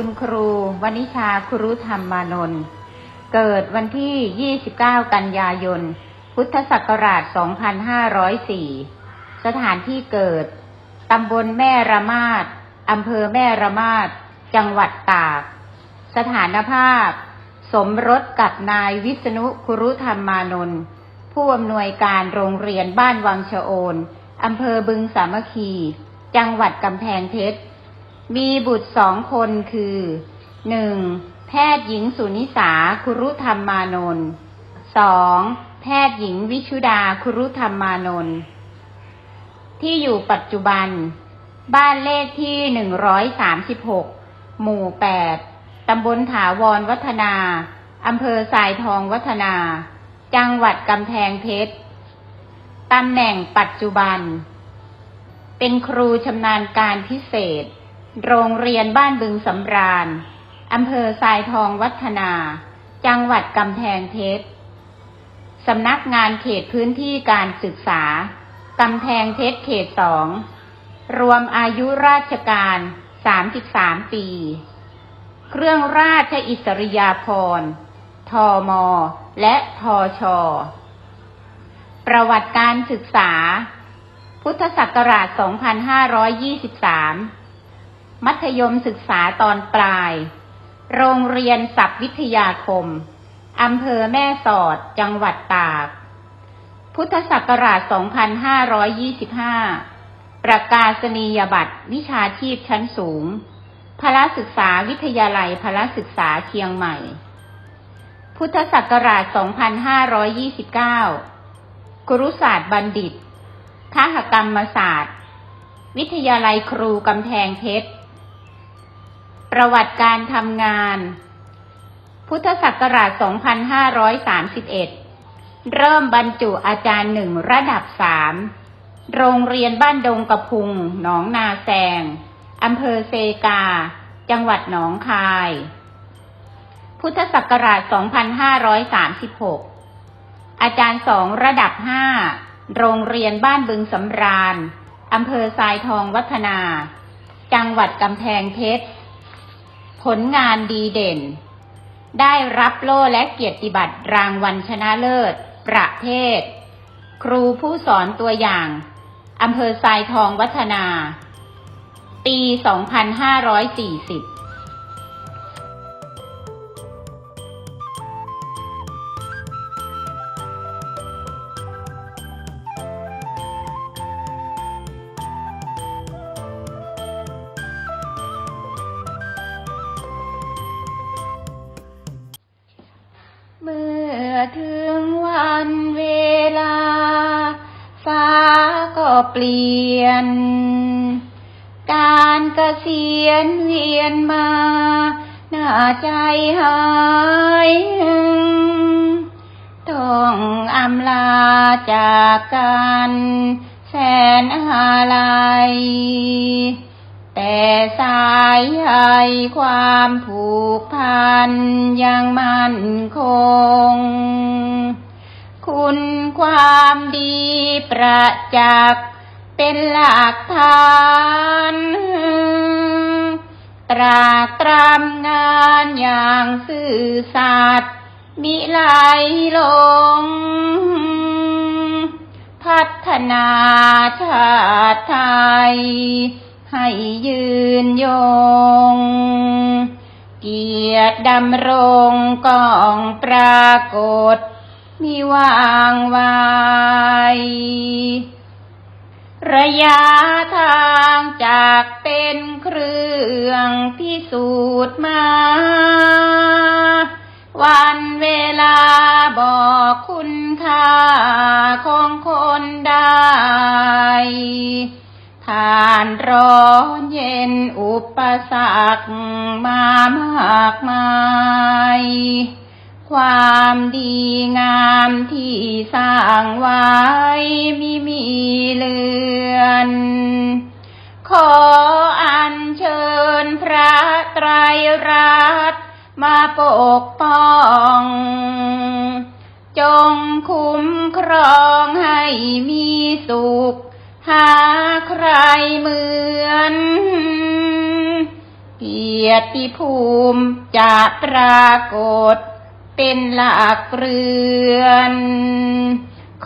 คุณครูวณิชาครุธรรมานนท์เกิดวันที่ 29 กันยายน พุทธศักราช 2504 สถานที่เกิด ตำบลแม่ระมาดอำเภอแม่ระมาดจังหวัดตาก สถานภาพ สมรสกับนายวิษณุคุรุธรรมานนท์ผู้อำนวยการโรงเรียนบ้านวังชะโอน อำเภอบึงสามัคคี จังหวัดกำแพงเพชร มีบุตรสองคนคือหนึ่งแพทย์หญิงสุนิสาคุรุธรรมานนท์สองแพทย์หญิงวิชุดาคุรุธรรมานนท์ที่อยู่ปัจจุบัน บ้านเลขที่หนึ่งร้อยสามสิบหกหมู่แปดตำบลถาวรวัฒนาอำเภอสายทองวัฒนา จังหวัดกำแพงเพชรตำแหน่งปัจจุบัน เป็นครูชำนาญการพิเศษ โรงเรียนบ้านบึงสำราญ อำเภอทรายทองวัฒนา จังหวัดกำแพงเพชร สำนักงานเขตพื้นที่การศึกษา กำแพงเพชรเขตสอง รวมอายุราชการ 33 ปี เครื่องราชอิสริยาภรณ์ทมและทชประวัติการศึกษา พุทธศักราช 2523 มัธยมศึกษาตอนปลาย โรงเรียนศัพท์วิทยาคม อำเภอแม่สอด จังหวัดตาก พุทธศักราช 2525 ประกาศนียบัตรวิชาชีพชั้นสูง พละศึกษาวิทยาลัยพละศึกษาเชียงใหม่ พุทธศักราช 2529 ครุศาสตร์บัณฑิตคหกรรมศาสตร์ วิทยาลัยครูกำแพงเพชร ประวัติการทำงาน พุทธศักราช 2531 เริ่มบรรจุอาจารย์หนึ่งระดับสามโรงเรียนบ้านดงกระพุง หนองนาแซงอำเภอเซกา จังหวัดหนองคาย พุทธศักราช 2536 อาจารย์สองระดับห้าโรงเรียนบ้านบึงสำราญอำเภอทรายทองวัฒนา จังหวัดกำแพงเพชร ผลงานดีเด่น ได้รับโล่และเกียรติบัตรรางวัลชนะเลิศ ประเภท ครูผู้สอนตัวอย่างอำเภอทรายทองวัฒนา ปี 2540 เมื่อถึงวันเวลา ฟ้าก็เปลี่ยน การเกษียณเวียนมาหน้าใจหายต้องอำลาจากกัน แสนอาลัย แต่สายใยความผูกพันยังมั่นคง คุณความดีประจักษ์เป็นหลักฐานตรากตรำงานอย่างซื่อสัตย์มิไหลลง พัฒนาชาติไทย ให้ยืนยง เกียรติดำรงกองปรากฏมีวางไวายระยะทางจากเป็นเครื่องพิสูจน์มา วันเวลาบอกคุณค่าของคนได้ ผ่านร้อนเย็นอุปสรรคมามากมาย ความดีงามที่สร้างไว้มีมีเลือน ขออัญเชิญพระไตรรัตน์มาปกป้อง จงคุ้มครองให้มีสุข หาใครเหมือนเกียรติภูมิจะปรากฏเป็นหลักเรือน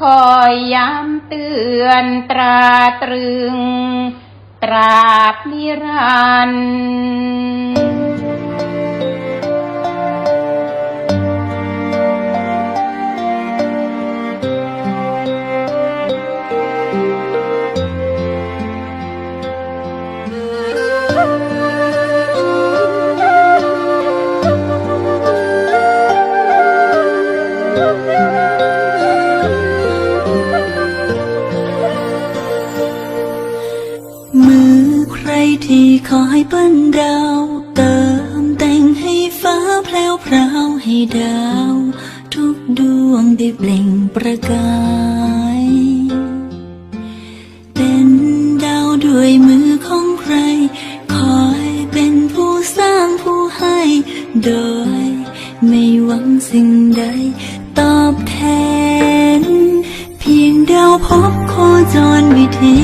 คอยย้ำเตือนตราตรึง ตราบนิรันดร์ มือใครที่ขอให้เดาวเติมแต่งให้ฟ้าแพลวพราวให้ดาว ทุกดวงได้เปล่งประกาย โดย ไม่หวังสิ่งใด ตอบแทน เพียงเดาพบโคจรวิธี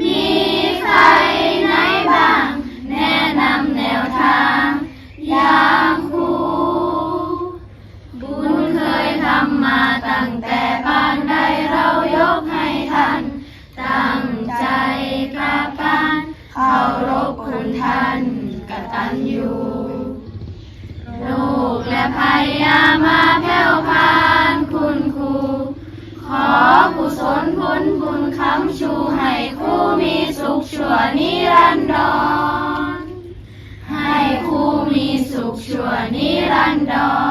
มีใครไหนบ้าง แนะนำแนวทางยางคูบุญเคยทำมาตั้งแต่บ้านใดเรายกให้ท่านตั้งใจกราบการเคารพคุณท่านกตัญญูลูกและพยา ชูให้คู่มีสุขชั่วนิรันดร ให้คู่มีสุขชั่วนิรันดร